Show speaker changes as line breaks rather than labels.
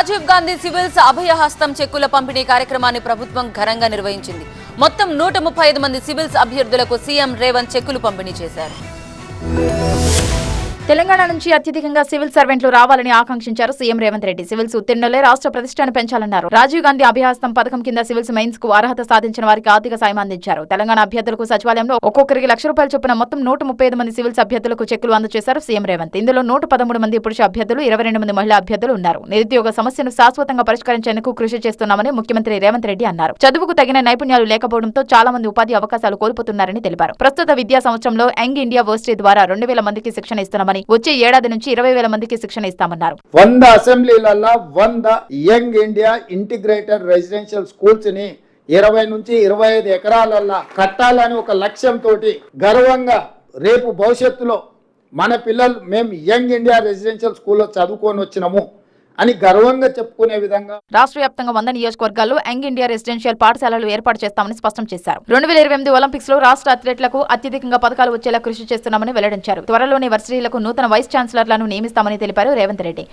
Rajiv Gandhi civils అభయహస్తం చెక్కుల పంపిణీ కార్యక్రమాన్ని ప్రభుత్వం ఘనంగా నిర్వహించింది. మొత్తం నూట ముప్పై ఐదు మంది సివిల్స్ అభ్యర్థులకు సీఎం రేవంత్ చెక్కులు పంపిణీ చేశారు.
తెలంగాణ నుంచి అత్యధికంగా సివిల్ సర్వెంట్లు రావాలని ఆకాంక్షించారు సీఎం రేవంత్ రెడ్డి. సివిల్స్ ఉత్తీర్ణులే రాష్ట్ర ప్రతిష్టను పెంచాలన్నారు. రాజీవ్ గాంధీ అభ్యాసం పథకం కింద సివిల్స్ మెయిన్స్కు అర్హత సాధించిన వారికి ఆర్థిక సాయం అందించారు. తెలంగాణ అభ్యర్థులకు సచివాలయంలో ఒక్కొక్కరికి లక్ష రూపాయలు చొప్పున మొత్తం నూట ముప్పై ఐదు మంది సివిల్స్ అభ్యర్థులకు చెక్కులు అందజేశారు సీఎం రేవంత్. ఇందులో నూట పదమూడు మంది పురుష అభ్యర్థులు ఇరవై రెండు మంది మహిళా అభ్యర్థులు ఉన్నారు. నిరుద్యోగ సమస్యను శాశ్వతంగా పరిష్కరించేందుకు కృషి చేస్తున్నామని ముఖ్యమంత్రి రేవంత్ రెడ్డి అన్నారు. చదువుకు తగిన నైపుణ్యాలు లేకపోవడంతో చాలా మంది ఉపాధి అవకాశాలు కోల్పోతున్నారని తెలిపారు. ప్రస్తుత విద్యా సంవత్సరంలో యంగ్ ఇండియా వర్సిటీ ద్వారా రెండు వేల మందికి శిక్షణ ఇస్తున్నామని వచ్చే ఏడాది నుంచి ఇరవై వేల మందికి శిక్షణ ఇస్తామన్నారు.
వంద అసెంబ్లీలలో వంద యంగ్ ఇండియా ఇంటిగ్రేటెడ్ రెసిడెన్షియల్ స్కూల్స్ని ఇరవై నుంచి ఇరవై ఐదు ఎకరాలల్లా కట్టాలని ఒక లక్ష్యంతో గర్వంగా రేపు భవిష్యత్తులో మన పిల్లలు మేము యంగ్ ఇండియా రెసిడెన్షియల్ స్కూల్లో చదువుకొని వచ్చినాము. అని గర్వంగా చెప్పుకునే విధంగా
రాష్ట్ర వ్యాప్తంగా వంద నియోజకవర్గాల్లో యంగ్ ఇండియా రెసిడెన్షియల్ పాఠశాలలు ఏర్పాటు చేస్తామని స్పష్టం చేశారు. రెండు వేల ఇరవై ఎనిమిది ఒలింపిక్స్లో రాష్ట్ర అథ్లెట్లకు అత్యధికంగా పథకాలు వచ్చేలా కృషి చేస్తున్నామని వెల్లడించారు. త్వరలోనే వర్సిటీలకు నూతన వైస్ ఛాన్సలర్లను నియమిస్తామని తెలిపారు రేవంత్ రెడ్డి.